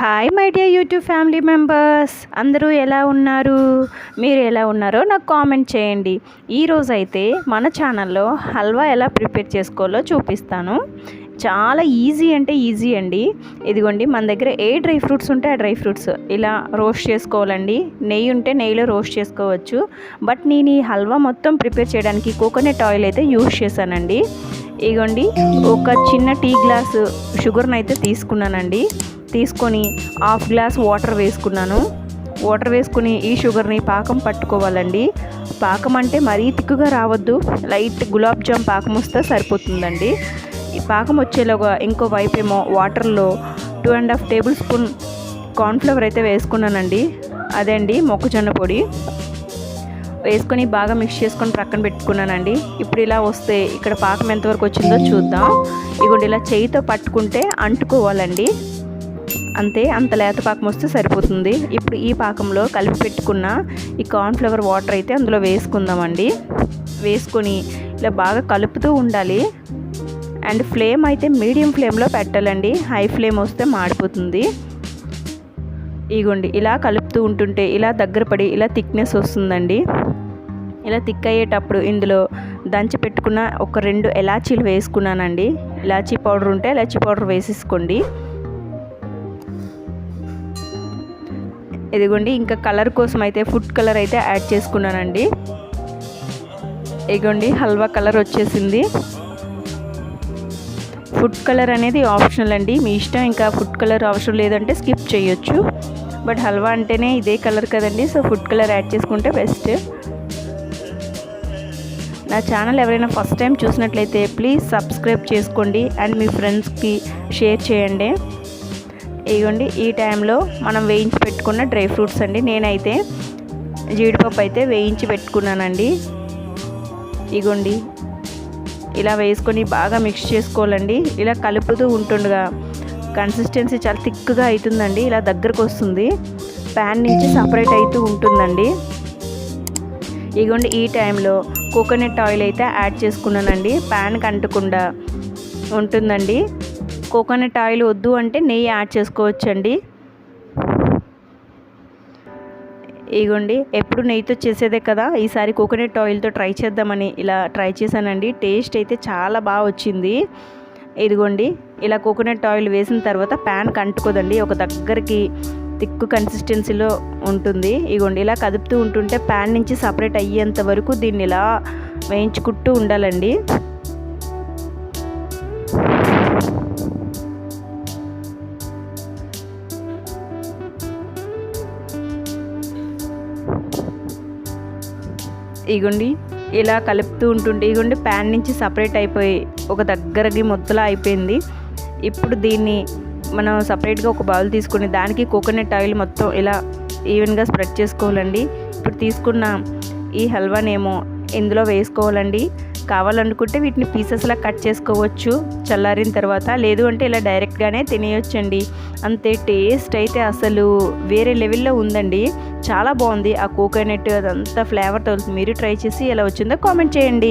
Hi my dear YouTube family members అందరూ ఎలా ఉన్నారు? మీరు ఎలా ఉన్నారో నాకు కామెంట్ చేయండి. ఈరోజు అయితే మన ఛానల్లో హల్వా ఎలా ప్రిపేర్ చేసుకోవాలో చూపిస్తాను. చాలా ఈజీ అంటే ఈజీ అండి. ఇదిగోండి మన దగ్గర ఏ డ్రై ఫ్రూట్స్ ఉంటే ఆ డ్రై ఫ్రూట్స్ ఇలా రోస్ట్ చేసుకోవాలండి. నెయ్యి ఉంటే నెయ్యిలో రోస్ట్ చేసుకోవచ్చు. బట్ నేను ఈ హల్వా మొత్తం ప్రిపేర్ చేయడానికి కోకోనట్ ఆయిల్ అయితే యూస్ చేశానండి. ఇగోండి ఒక చిన్న టీ గ్లాస్ షుగర్ని అయితే తీసుకున్నానండి. తీసుకొని హాఫ్ గ్లాస్ వాటర్ వేసుకున్నాను. వాటర్ వేసుకుని ఈ షుగర్ని పాకం పట్టుకోవాలండి. పాకం అంటే మరీ తిక్కుగా రావద్దు. లైట్ గులాబ్ జామ్ పాకం వస్తే సరిపోతుందండి. ఈ పాకం వచ్చేలోగా ఇంకో వైపు ఏమో వాటర్లో two and half table spoon cornflour అయితే వేసుకున్నానండి. అదే అండి మొక్కజొన్న పొడి. వేసుకొని బాగా మిక్స్ చేసుకొని ప్రక్కన పెట్టుకున్నానండి. ఇప్పుడు ఇలా వస్తే ఇక్కడ పాకం ఎంతవరకు వచ్చిందో చూద్దాం. ఇగోండి ఇలా చేయితో పట్టుకుంటే అంటుకోవాలండి. అంతే అంత లేత పాకం వస్తే సరిపోతుంది. ఇప్పుడు ఈ పాకంలో కలిపి పెట్టుకున్న ఈ కార్న్ఫ్లవర్ వాటర్ అయితే అందులో వేసుకుందామండి. వేసుకొని ఇలా బాగా కలుపుతూ ఉండాలి. అండ్ ఫ్లేమ్ అయితే మీడియం ఫ్లేమ్లో పెట్టాలండి. హై ఫ్లేమ్ వస్తే మాడిపోతుంది. ఇగోండి ఇలా కలుపుతూ ఉంటుంటే ఇలా దగ్గర పడి ఇలా థిక్నెస్ వస్తుందండి. ఇలా థిక్ అయ్యేటప్పుడు ఇందులో దంచి పెట్టుకున్న ఒక రెండు ఎలాచీలు వేసుకున్నానండి. ఇలాచీ పౌడర్ ఉంటే ఎలాచీ పౌడర్ వేసేసుకోండి. ఇదిగోండి ఇంకా కలర్ కోసం అయితే ఫుడ్ కలర్ అయితే యాడ్ చేసుకున్నానండి. ఇదిగోండి హల్వా కలర్ వచ్చేసింది. ఫుడ్ కలర్ అనేది ఆప్షనల్ అండి. మీ ఇష్టం ఇంకా ఫుడ్ కలర్ అవసరం లేదంటే స్కిప్ చేయొచ్చు. బట్ హల్వా అంటేనే ఇదే కలర్ కదండి సో ఫుడ్ కలర్ యాడ్ చేసుకుంటే బెస్ట్. నా ఛానల్ ఎవరైనా ఫస్ట్ టైం చూసినట్లయితే ప్లీజ్ సబ్స్క్రైబ్ చేసుకోండి అండ్ మీ ఫ్రెండ్స్కి షేర్ చేయండి. ఇగోండి ఈ టైంలో మనం వేయించి పెట్టుకున్న డ్రై ఫ్రూట్స్ అండి. నేనైతే జీడిపప్పు అయితే వేయించి పెట్టుకున్నానండి. ఇగోండి ఇలా వేసుకొని బాగా మిక్స్ చేసుకోవాలండి. ఇలా కలుపుతూ ఉంటుండగా కన్సిస్టెన్సీ చాలా థిక్గా అవుతుందండి ఇలా దగ్గరకు వస్తుంది. ప్యాన్ నుంచి సపరేట్ అవుతూ ఉంటుందండి. ఇగోండి ఈ టైంలో కోకోనట్ ఆయిల్ అయితే యాడ్ చేసుకున్నానండి. ప్యాన్కి అంటకుండా ఉంటుందండి. కోకోనట్ ఆయిల్ వద్దు అంటే నెయ్యి యాడ్ చేసుకోవచ్చండి. ఇగోండి ఎప్పుడు నెయ్యితో చేసేదే కదా ఈసారి కోకోనట్ ఆయిల్తో ట్రై చేద్దామని ఇలా ట్రై చేశానండి. టేస్ట్ అయితే చాలా బాగా వచ్చింది. ఇదిగోండి ఇలా కోకోనట్ ఆయిల్ వేసిన తర్వాత ప్యాన్ కంటుకోదండి. ఒక దగ్గరికి తిక్కు కన్సిస్టెన్సీలో ఉంటుంది. ఇగోండి ఇలా కదుపుతూ ఉంటుంటే ప్యాన్ నుంచి సపరేట్ అయ్యేంత వరకు దీన్ని ఇలా వేయించుకుంటూ ఉండాలండి. ఇగుండి ఇలా కలుపుతూ ఉంటుంటే ఇగుండి ప్యాన్ నుంచి సపరేట్ అయిపోయి ఒక దగ్గరకి మొత్తలా అయిపోయింది. ఇప్పుడు దీన్ని మనం సపరేట్గా ఒక బౌల్ తీసుకుని దానికి కోకోనట్ ఆయిల్ మొత్తం ఇలా ఈవెన్గా స్ప్రెడ్ చేసుకోవాలండి. ఇప్పుడు తీసుకున్న ఈ హల్వానేమో ఇందులో వేసుకోవాలండి. కావాలనుకుంటే వీటిని పీసెస్లా కట్ చేసుకోవచ్చు. చల్లారిన తర్వాత లేదు అంటే ఇలా డైరెక్ట్గానే తినేయొచ్చండి. అంతే టేస్ట్ అయితే అసలు వేరే లెవెల్లో ఉందండి. చాలా బాగుంది. ఆ కోకోనట్ అదంతా ఫ్లేవర్ తగులుతుంది మీరు ట్రై చేసి ఎలా వచ్చిందో కామెంట్ చేయండి.